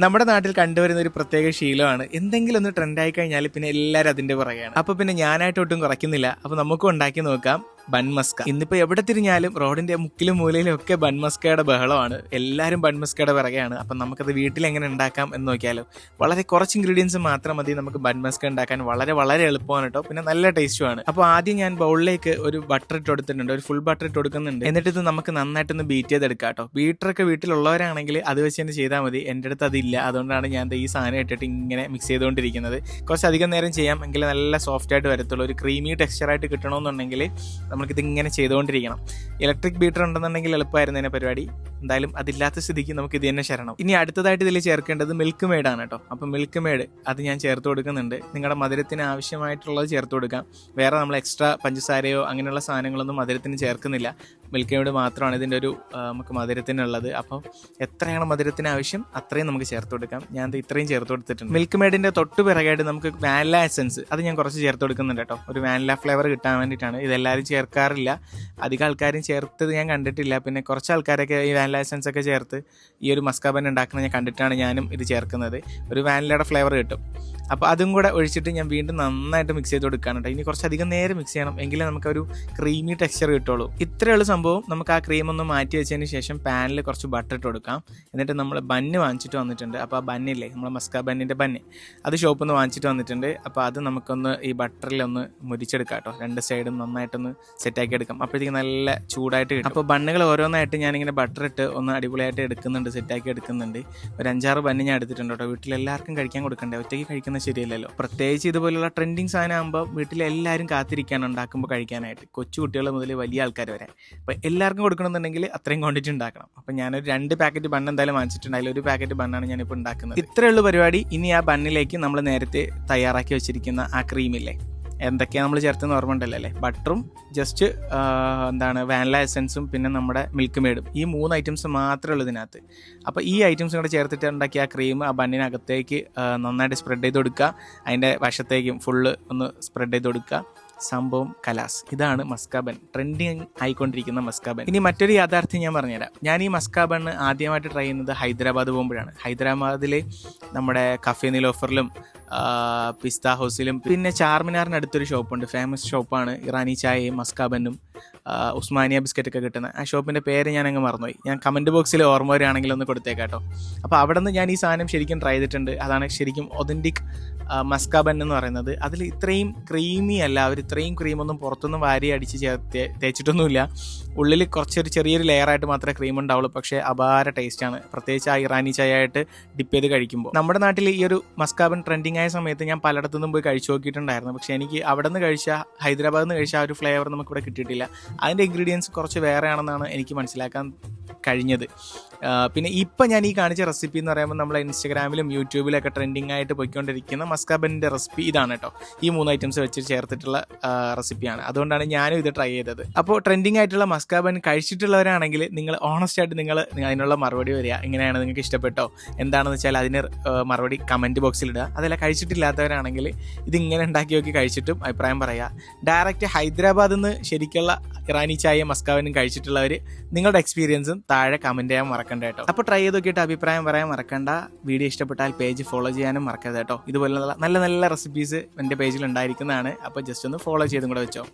നമ്മുടെ നാട്ടിൽ കണ്ടുവരുന്ന ഒരു പ്രത്യേക ശീലമാണ്. എന്തെങ്കിലും ഒന്ന് ട്രെൻഡായി കഴിഞ്ഞാൽ പിന്നെ എല്ലാവരും അതിന്റെ പുറകെയാണ്. അപ്പോൾ പിന്നെ ഞാനായിട്ട് ഒട്ടും കുറയ്ക്കുന്നില്ല. അപ്പോൾ നമുക്കും ഉണ്ടാക്കി നോക്കാം. ബൺമസ്ക ഇന്നിപ്പോ എവിടെ തിരിഞ്ഞാലും റോഡിന്റെ മുക്കിലും മൂലയിലും ഒക്കെ ബൺമസ്കയുടെ ബഹളമാണ്. എല്ലാവരും ബൺമസ്കയുടെ പിറകെയാണ്. അപ്പൊ നമുക്കത് വീട്ടിൽ എങ്ങനെ ഉണ്ടാക്കാം എന്ന് നോക്കിയാലോ. വളരെ കുറച്ച് ഇൻഗ്രീഡിയൻസ് മാത്രം മതി നമുക്ക് ബൺമസ്ക ഉണ്ടാക്കാൻ. വളരെ വളരെ എളുപ്പമാണ് കേട്ടോ. പിന്നെ നല്ല ടേസ്റ്റുമാണ് അപ്പോൾ ആദ്യം ഞാൻ ബൗളിലേക്ക് ഒരു ബട്ടർ ഇട്ട് കൊടുത്തിട്ടുണ്ട്. ഒരു ഫുൾ ബട്ടർ ഇട്ട് കൊടുക്കുന്നുണ്ട്. എന്നിട്ട് ഇത് നമുക്ക് നന്നായിട്ടൊന്ന് ബീറ്റ് ചെയ്തെടുക്കാം കേട്ടോ. ബീറ്ററൊക്കെ വീട്ടിലുള്ളവരാണെങ്കിൽ അത് വെച്ച് തന്നെ ചെയ്താൽ മതി. എന്റെ അടുത്ത് അതില്ല. അതുകൊണ്ടാണ് ഞാൻ ഈ സാധനം ഇട്ടിട്ട് ഇങ്ങനെ മിക്സ് ചെയ്തുകൊണ്ടിരിക്കുന്നത്. കുറച്ച് അധികം നേരം ചെയ്യാം. എങ്കിൽ നല്ല സോഫ്റ്റ് ആയിട്ട് വരത്തുള്ളൂ. ഒരു ക്രീമി ടെക്സ്ചറായിട്ട് കിട്ടണമെന്നുണ്ടെങ്കിൽ നമുക്കിത് ഇങ്ങനെ ചെയ്തുകൊണ്ടിരിക്കണം. ഇലക്ട്രിക് ബീറ്റർ ഉണ്ടെന്നുണ്ടെങ്കിൽ എളുപ്പമായിരുന്നു ഇതിനെ പരിപാടി. എന്തായാലും അതില്ലാത്ത സ്ഥിതിക്ക് നമുക്ക് ഇത് തന്നെ ശരണം. ഇനി അടുത്തതായിട്ട് ഇതിൽ ചേർക്കേണ്ടത് മിൽക്ക് മെയ്ഡ് ആണ് കേട്ടോ. അപ്പോൾ മിൽക്ക് മെയ്ഡ് അത് ഞാൻ ചേർത്ത് കൊടുക്കുന്നുണ്ട്. നിങ്ങളുടെ മധുരത്തിന് ആവശ്യമായിട്ടുള്ളത് ചേർത്ത് കൊടുക്കാം. വേറെ നമ്മൾ എക്സ്ട്രാ പഞ്ചസാരയോ അങ്ങനെയുള്ള സാധനങ്ങളൊന്നും മധുരത്തിന് ചേർക്കുന്നില്ല. മിൽക്ക് മാത്രമാണ് ഇതിന്റെ ഒരു നമുക്ക് മധുരത്തിനുള്ളത്. അപ്പം എത്രയാണ് മധുരത്തിന് ആവശ്യം? അത്രയും നമുക്ക് ചേർത്ത് കൊടുക്കാം. ഞാൻ ഇത്രയും ചേർത്ത് കൊടുത്തിട്ടുണ്ട്. മിൽക്ക് മേഡിന്റെ തൊട്ട് പിറകായിട്ട് നമുക്ക് വാനില എസൻസ് അത് ഞാൻ കുറച്ച് ചേർത്ത് കൊടുക്കുന്നുണ്ട് കേട്ടോ. ഒരു വാനില ഫ്ലേവർ കിട്ടാൻ വേണ്ടിയിട്ടാണ്. ഇതെല്ലാവരും ചേർക്കാറില്ല. അധികം ആൾക്കാരും ചേർത്തത് ഞാൻ കണ്ടിട്ടില്ല. പിന്നെ കുറച്ച് ആൾക്കാരൊക്കെ ഈ വാനില എസൻസ് ഒക്കെ ചേർത്ത് ഈ ഒരു മസ്കാബൻ ഉണ്ടാക്കുന്നത് ഞാൻ കണ്ടിട്ടാണ് ഞാനും ഇത് ചേർക്കുന്നത്. ഒരു വാനിലയുടെ ഫ്ലേവർ കിട്ടും. അപ്പോൾ അതും കൂടെ ഒഴിച്ചിട്ട് ഞാൻ വീണ്ടും നന്നായിട്ട് മിക്സ് ചെയ്ത് കൊടുക്കുകയാണ് കേട്ടോ ഇനി കുറച്ചധികം നേരം മിക്സ് ചെയ്യണം എങ്കിലേ നമുക്കൊരു ക്രീമി ടെക്സ്ചർ കിട്ടുള്ളൂ. ഇത്രയുള്ള സംഭവം. നമുക്ക് ആ ക്രീം ഒന്ന് മാറ്റി വെച്ചതിന് ശേഷം പാനിൽ കുറച്ച് ബട്ടർ ഇട്ട് കൊടുക്കാം. എന്നിട്ട് നമ്മൾ ബന്ന് വാങ്ങിച്ചിട്ട് വന്നിട്ടുണ്ട്. അപ്പോൾ ആ ബന്നില്ലേ നമ്മളെ മസ്ക ബന്നിന്റെ ബന്ന് അത് ഷോപ്പിൽ നിന്ന് വാങ്ങിച്ചിട്ട് വന്നിട്ടുണ്ട്. അപ്പോൾ അത് നമുക്കൊന്ന് ഈ ബട്ടറിൽ ഒന്ന് മുരിച്ചെടുക്കാം കേട്ടോ രണ്ട് സൈഡും നന്നായിട്ടൊന്ന് സെറ്റാക്കി എടുക്കാം. അപ്പോഴത്തേക്ക് നല്ല ചൂടായിട്ട് കിട്ടും. അപ്പോൾ ബണ്ണുകൾ ഓരോന്നായിട്ട് ഞാനിങ്ങനെ ബട്ടർ ഇട്ട് ഒന്ന് അടിപൊളിയായിട്ട് എടുക്കുന്നുണ്ട് സെറ്റാക്കി എടുക്കുന്നുണ്ട്. ഒരു അഞ്ചാറ് ബന്ന് ഞാൻ എടുത്തിട്ടുണ്ട് കേട്ടോ വീട്ടിൽ എല്ലാവർക്കും കഴിക്കാൻ കൊടുക്കണ്ടേ? ഒറ്റയ്ക്ക് കഴിക്കുന്നത് ശരിയല്ലല്ലോ. പ്രത്യേകിച്ച് ഇതുപോലുള്ള ട്രെൻഡിങ് സാധനം ആകുമ്പോൾ വീട്ടിലെല്ലാവരും കാത്തിരിക്കാൻ ഉണ്ടാക്കുമ്പോൾ കഴിക്കാനായിട്ട് കൊച്ചു കുട്ടികൾ മുതൽ വലിയ ആൾക്കാർ വരെ. അപ്പോൾ എല്ലാവർക്കും കൊടുക്കണമെന്നുണ്ടെങ്കിൽ അത്രയും ക്വാണ്ടിറ്റി ഉണ്ടാക്കണം. അപ്പോൾ ഞാനൊരു രണ്ട് പാക്കറ്റ് ബണ്ണ് എന്തായാലും വാങ്ങിച്ചിട്ടുണ്ട്. ഒരു പാക്കറ്റ് ബണ്ണാണ് ഞാനിപ്പോൾ ഉണ്ടാക്കുന്നത്. ഇത്രയുള്ള പരിപാടി. ഇനി ആ ബണ്ണിലേക്ക് നമ്മൾ നേരത്തെ തയ്യാറാക്കി വെച്ചിരിക്കുന്ന ആ ക്രീമില്ലേ എന്തൊക്കെയാണ് നമ്മൾ ചേർത്തെന്ന് ഓർമ്മ ഉണ്ടല്ലോ അല്ലേ? ബട്ടറും ജസ്റ്റ് എന്താണ് വാനില എസൻസും പിന്നെ നമ്മുടെ മിൽക്ക് മെയ്ഡും ഈ മൂന്ന് ഐറ്റംസ് മാത്രമേ ഉള്ളൂ ഇതിനകത്ത്. അപ്പോൾ ഈ ഐറ്റംസ് കൂടെ ചേർത്തിട്ട് ഉണ്ടാക്കിയ ആ ക്രീം ആ ബണ്ണിനകത്തേക്ക് നന്നായിട്ട് സ്പ്രെഡ് ചെയ്ത് കൊടുക്കുക. അതിന്റെ വശത്തേക്കും ഫുള്ള് ഒന്ന് സ്പ്രെഡ് ചെയ്ത് കൊടുക്കുക. സംഭവം കലാസ്. ഇതാണ് മസ്കാബൻ ട്രെൻഡിങ് ആയിക്കൊണ്ടിരിക്കുന്ന മസ്കാബൻ ഇനി മറ്റൊരു യാഥാർത്ഥ്യം ഞാൻ പറഞ്ഞുതരാം. ഞാൻ ഈ മസ്കാബൺ ആദ്യമായിട്ട് ട്രൈ ചെയ്യുന്നത് ഹൈദരാബാദ് പോകുമ്പോഴാണ്. ഹൈദരാബാദിൽ നമ്മുടെ കഫേ നിലോഫറിലും പിസ്ത ഹൗസിലും പിന്നെ ചാർമിനാറിന് അടുത്തൊരു ഷോപ്പുണ്ട്. ഫേമസ് ഷോപ്പാണ്. ഇറാനി ചായയും മസ്കാബനും ഉസ്മാനിയ ബിസ്ക്കറ്റ് ഒക്കെ കിട്ടുന്ന. ആ ഷോപ്പിന്റെ പേര് ഞാൻ അങ്ങ് മറന്നുപോയി. ഞാൻ കമന്റ് ബോക്സിൽ ഓർമ്മ വരികയാണെങ്കിൽ ഒന്ന് കൊടുത്തേക്കാട്ടോ. അപ്പോൾ അവിടെ നിന്ന് ഞാൻ ഈ സാധനം ശരിക്കും ട്രൈ ചെയ്തിട്ടുണ്ട്. അതാണ് ശരിക്കും ഒതന്റിക് മസ്കാബൻ എന്ന് പറയുന്നത്. അതിൽ ഇത്രയും ക്രീമി അല്ല. അവർ ഇത്രയും ക്രീമൊന്നും പുറത്തുനിന്ന് വാരി അടിച്ച് ചേർത്ത് തേച്ചിട്ടൊന്നുമില്ല. ഉള്ളിൽ കുറച്ചൊരു ചെറിയൊരു ലെയറായിട്ട് മാത്രമേ ക്രീം ഉണ്ടാവുള്ളൂ. പക്ഷേ അപാര ടേസ്റ്റാണ് പ്രത്യേകിച്ച് ആ ഇറാനി ചായ ആയിട്ട് ഡിപ്പ് ചെയ്ത് കഴിക്കുമ്പോൾ. നമ്മുടെ നാട്ടിൽ ഈ ഒരു മസ്കാബൻ ട്രെൻഡിങ് ആയ സമയത്ത് ഞാൻ പലയിടത്തുനിന്നും പോയി കഴിച്ചു നോക്കിയിട്ടുണ്ടായിരുന്നു. പക്ഷേ എനിക്ക് അവിടെ നിന്ന് കഴിച്ച ഹൈദരാബാദിൽ നിന്ന് കഴിച്ച ആ ഒരു ഫ്ലേവർ നമുക്കിവിടെ കിട്ടിയിട്ടില്ല. അതിന്റെ ഇൻഗ്രീഡിയൻസ് കുറച്ച് വേറെയാണെന്നാണ് എനിക്ക് മനസ്സിലാക്കാൻ കഴിഞ്ഞത്. പിന്നെ ഇപ്പം ഞാൻ ഈ കാണിച്ച റെസിപ്പി എന്ന് പറയുമ്പോൾ നമ്മൾ ഇൻസ്റ്റഗ്രാമിലും യൂട്യൂബിലൊക്കെ ട്രെൻഡിങ് ആയിട്ട് പോയിക്കൊണ്ടിരിക്കുന്ന മസ്കാബന്റെ റെസിപ്പി ഇതാണ് കേട്ടോ ഈ മൂന്ന് ഐറ്റംസ് വെച്ച് ചേർത്തിട്ടുള്ള റെസിപ്പിയാണ് അതുകൊണ്ടാണ് ഞാനും ഇത് ട്രൈ ചെയ്തത്. അപ്പോൾ ട്രെൻഡിങ് ആയിട്ടുള്ള മസ്കാബൻ കഴിച്ചിട്ടുള്ളവരാണെങ്കിൽ നിങ്ങൾ ഓണസ്റ്റ് ആയിട്ട് നിങ്ങൾ അതിനുള്ള മറുപടി വരിക. എങ്ങനെയാണ് നിങ്ങൾക്ക് ഇഷ്ടപ്പെട്ടോ? എന്താണെന്ന് വെച്ചാൽ അതിന് മറുപടി കമന്റ് ബോക്സിൽ ഇടുക. അതല്ല കഴിച്ചിട്ടില്ലാത്തവരാണെങ്കിൽ ഇതിങ്ങനെ ഉണ്ടാക്കി നോക്കി കഴിച്ചിട്ടും അഭിപ്രായം പറയുക ഡയറക്റ്റ് ഹൈദരാബാദിൽ നിന്ന് ശരിക്കുള്ള ഇറാനി ചായ മസ്കാബനും കഴിച്ചിട്ടുള്ളവർ നിങ്ങളുടെ എക്സ്പീരിയൻസും താഴെ കമന്റ് ചെയ്യാൻ മറക്കണ്ട കേട്ടോ. അപ്പോൾ ട്രൈ ചെയ്ത് നോക്കിയിട്ട് അഭിപ്രായം പറയാൻ മറക്കണ്ട. വീഡിയോ ഇഷ്ടപ്പെട്ടാൽ പേജ് ഫോളോ ചെയ്യാനും മറക്കരുത് കേട്ടോ. ഇതുപോലുള്ള നല്ല നല്ല റെസിപ്പീസ് എന്റെ പേജിൽ ഉണ്ടായിരിക്കുന്നതാണ്. അപ്പോൾ ജസ്റ്റ് ഒന്ന് ഫോളോ ചെയ്തും കൂടെ വെച്ചോ.